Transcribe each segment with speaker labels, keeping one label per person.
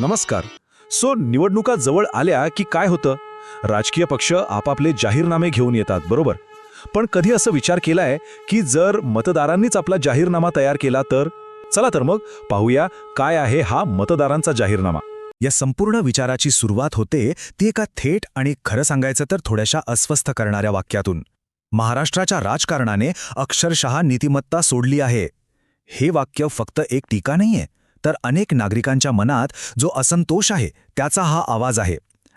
Speaker 1: नमस्कार. सो निवडणुका जवळ आल्या की काय होतं? राजकीय पक्ष आपापले जाहीरनामे घेऊन येतात बरोबर? पण कधी असं विचार केलाय की जर मतदारांनीच आपला जाहीरनामा तयार केला तर? चला तर मग पाहूया काय आहे हा मतदारांचा जाहीरनामा.
Speaker 2: या संपूर्ण विचाराची सुरुवात होते ती एका थेट आणि खरं सांगायचं तर थोड्याशा अस्वस्थ करणाऱ्या वाक्यातून. महाराष्ट्राच्या राजकारणाने अक्षरशः नीतिमत्ता सोडली आहे. हे वाक्य फक्त एक टीका नाहीये. तर अनेक नागरिकांच्या मनात जो असंतोष आहे त्याचा हा आवाज आहे.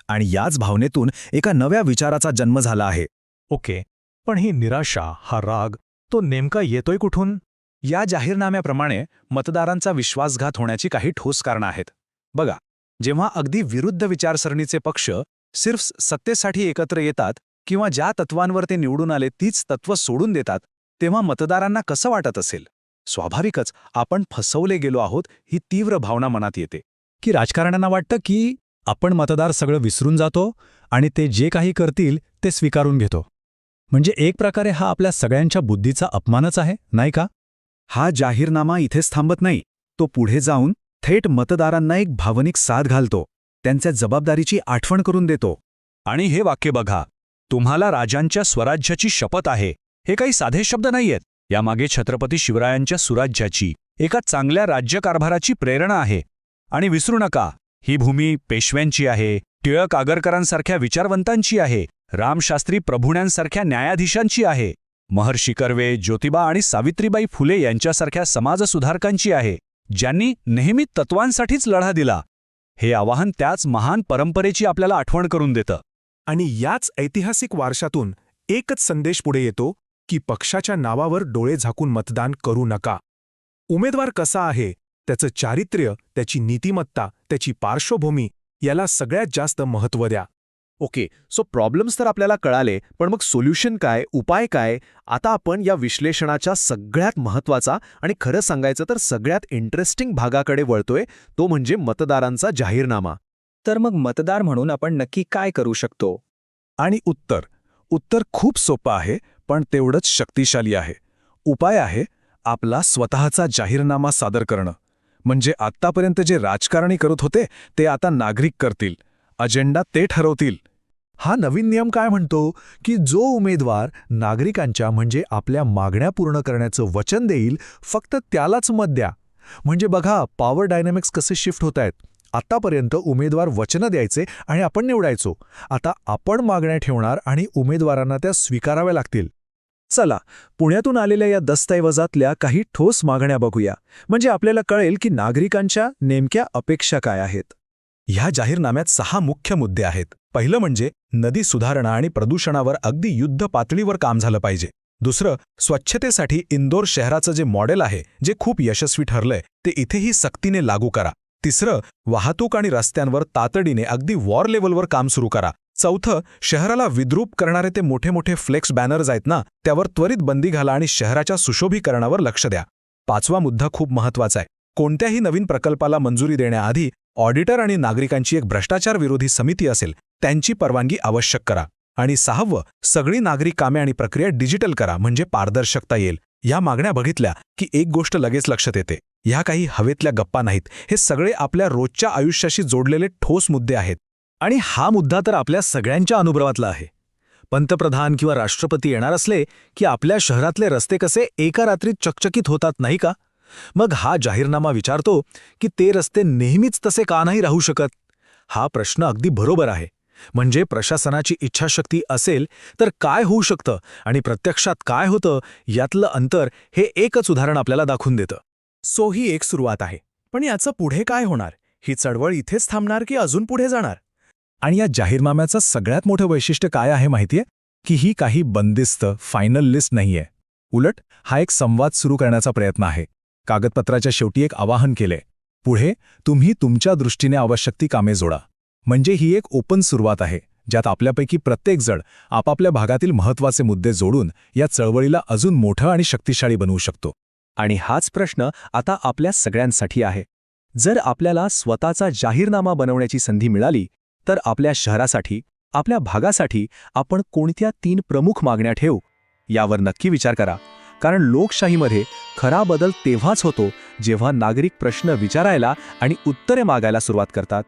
Speaker 2: आणि याच भावनेतून एका नव्या विचाराचा जन्म झाला आहे.
Speaker 3: ओके पण ही निराशा हा राग तो नेमका येतोय कुठून?
Speaker 1: या जाहीरनाम्याप्रमाणे मतदारांचा विश्वासघात होण्याची काही ठोस कारणं आहेत. बघा जेव्हा अगदी विरुद्ध विचारसरणीचे पक्ष सिर्फ सत्तेसाठी एकत्र येतात किंवा ज्या तत्वांवर ते निवडून आले तीच तत्व सोडून देतात तेव्हा मतदारांना कसं वाटत असेल? स्वाभाविकच आपण फसवले गेलो आहोत ही तीव्र भावना मनात येते.
Speaker 3: की राजकारण्यांना वाटतं की आपण मतदार सगळं विसरून जातो आणि ते जे काही करतील ते स्वीकारून घेतो. म्हणजे एक प्रकारे हा आपल्या सगळ्यांच्या बुद्धीचा अपमानच आहे नाही का?
Speaker 2: हा जाहीरनामा इथेच थांबत नाही तो पुढे जाऊन थेट मतदारांना एक भावनिक साथ घालतो त्यांच्या जबाबदारीची आठवण करून देतो.
Speaker 1: आणि हे वाक्य बघा तुम्हाला राजांच्या स्वराज्याची शपथ आहे हे काही साधे शब्द नाहीयेत. यामागे छत्रपती शिवरायांच्या सुराज्याची एका चांगल्या राज्यकारभाराची प्रेरणा आहे. आणि विसरू नका ही भूमी पेशव्यांची आहे टिळक आगरकरांसारख्या विचारवंतांची आहे रामशास्त्री प्रभुण्यांसारख्या न्यायाधीशांची आहे महर्षी कर्वे ज्योतिबा आणि सावित्रीबाई फुले यांच्यासारख्या समाजसुधारकांची आहे ज्यांनी नेहमी तत्वांसाठीच लढा दिला. हे आवाहन त्याच महान परंपरेची आपल्याला आठवण करून देतं.
Speaker 4: आणि याच ऐतिहासिक वारशातून एकच संदेश पुढे येतो की पक्षाच्या नावावर डोळे झाकून मतदान करू नका. उमेदवार कसा आहे त्याचं चारित्र्य त्याची नीतिमत्ता त्याची पार्श्वभूमी याला सगळ्यात जास्त महत्त्व द्या.
Speaker 5: ओके सो प्रॉब्लेम्स तर आपल्याला कळाले पण मग सोल्युशन काय उपाय काय आता आपण या विश्लेषणाच्या सगळ्यात महत्त्वाचा आणि खरं सांगायचं तर सगळ्यात इंटरेस्टिंग भागाकडे वळतोय तो म्हणजे मतदारांचा जाहीरनामा.
Speaker 6: तर मग मतदार म्हणून आपण नक्की काय करू शकतो?
Speaker 1: आणि उत्तर उत्तर खूप सोपं आहे पण तेवढंच शक्तिशाली आहे. उपाय आहे आपला स्वतःचा जाहीरनामा सादर करणं. म्हणजे आत्तापर्यंत जे राजकारणी करत होते ते आता नागरिक करतील. अजेंडा ते ठरवतील.
Speaker 2: हा नवीन नियम काय म्हणतो? की जो उमेदवार नागरिकांच्या म्हणजे आपल्या मागण्या पूर्ण करण्याचं वचन देईल फक्त त्यालाच मत द्या. म्हणजे बघा पॉवर डायनॅमिक्स कसे शिफ्ट होत आहेत आतापर्यंत उमेदवार वचनं द्यायचे आणि आपण निवडायचो. आता आपण मागण्या ठेवणार आणि उमेदवारांना त्या स्वीकाराव्या लागतील. चला पुण्यातून आलेल्या या दस्तऐवजातल्या काही ठोस मागण्या बघूया. म्हणजे आपल्याला कळेल की नागरिकांच्या नेमक्या अपेक्षा काय आहेत. ह्या जाहीरनाम्यात सहा मुख्य मुद्दे आहेत. पहिलं म्हणजे नदी सुधारणा आणि प्रदूषणावर अगदी युद्ध पातळीवर काम झालं पाहिजे. दुसरं स्वच्छतेसाठी इंदोर शहराचं जे मॉडेल आहे जे खूप यशस्वी ठरलंय ते इथेही सक्तीने लागू करा. तिसरं वाहतूक आणि रस्त्यांवर तातडीने अगदी वॉर लेवलवर काम सुरू करा. चौथं शहराला विद्रूप करणारे ते मोठे मोठे फ्लेक्स बॅनर्स आहेत ना त्यावर त्वरित बंदी घाला आणि शहराच्या सुशोभीकरणावर लक्ष द्या. पाचवा मुद्दा खूप महत्त्वाचा आहे. कोणत्याही नवीन प्रकल्पाला मंजुरी देण्याआधी ऑडिटर आणि नागरिकांची एक भ्रष्टाचार विरोधी समिती असेल त्यांची परवानगी आवश्यक करा. आणि सहावं सगळी नागरिक कामे आणि प्रक्रिया डिजिटल करा म्हणजे पारदर्शकता येईल. या मागण्या बघितल्या की एक गोष्ट लगेच लक्षात येते. ह्या काही हवेतल्या गप्पा नाहीत. हे सगळे आपल्या रोजच्या आयुष्याशी जोडलेले ठोस मुद्दे आहेत. आणि हा मुद्दा तर आपल्या सगळ्यांच्या अनुभवातला आहे. पंतप्रधान किंवा राष्ट्रपती येणार असले की आपल्या शहरातले रस्ते कसे एका रात्रीत चकचकीत होतात नाही का? मग हा जाहीरनामा विचारतो की ते रस्ते नेहमीच तसे का नाही राहू शकत? हा प्रश्न अगदी बरोबर आहे. म्हणजे प्रशासनाची इच्छाशक्ती असेल तर काय होऊ शकतं आणि प्रत्यक्षात काय होतं यातलं अंतर हे एकच उदाहरण आपल्याला दाखवून देतं.
Speaker 4: सो ही एक सुरुवात आहे. पण याचं पुढे काय होणार? ही चळवळ इथेच थांबणार की अजून पुढे जाणार?
Speaker 1: आणि या जाहीरनाम्याचं सगळ्यात मोठं वैशिष्ट्य काय आहे माहितीये? की ही काही बंदिस्त फायनल लिस्ट नाहीये. उलट हा एक संवाद सुरू करण्याचा प्रयत्न आहे. कागदपत्राच्या शेवटी एक आवाहन केले पुढे तुम्ही तुमच्या दृष्टीने आवश्यक ती कामे जोडा. म्हणजे ही एक ओपन सुरुवात आहे ज्यात आपल्यापैकी प्रत्येकजण आपापल्या भागातील महत्त्वाचे मुद्दे जोडून या चळवळीला अजून मोठं आणि शक्तिशाळी बनवू शकतो.
Speaker 6: आणि हाच प्रश्न आता आपल्या सगळ्यांसाठी आहे. जर आपल्याला स्वतःचा जाहीरनामा बनवण्याची संधी मिळाली तर आपल्या शहरासाठी आपल्या भागासाठी आपण कोणत्या तीन प्रमुख मागण्या ठेवू? यावर नक्की विचार करा. कारण लोकशाहीमध्ये खरा बदल तेव्हाच होतो जेव्हा नागरिक प्रश्न विचारायला आणि उत्तरे मागायला सुरुवात करतात.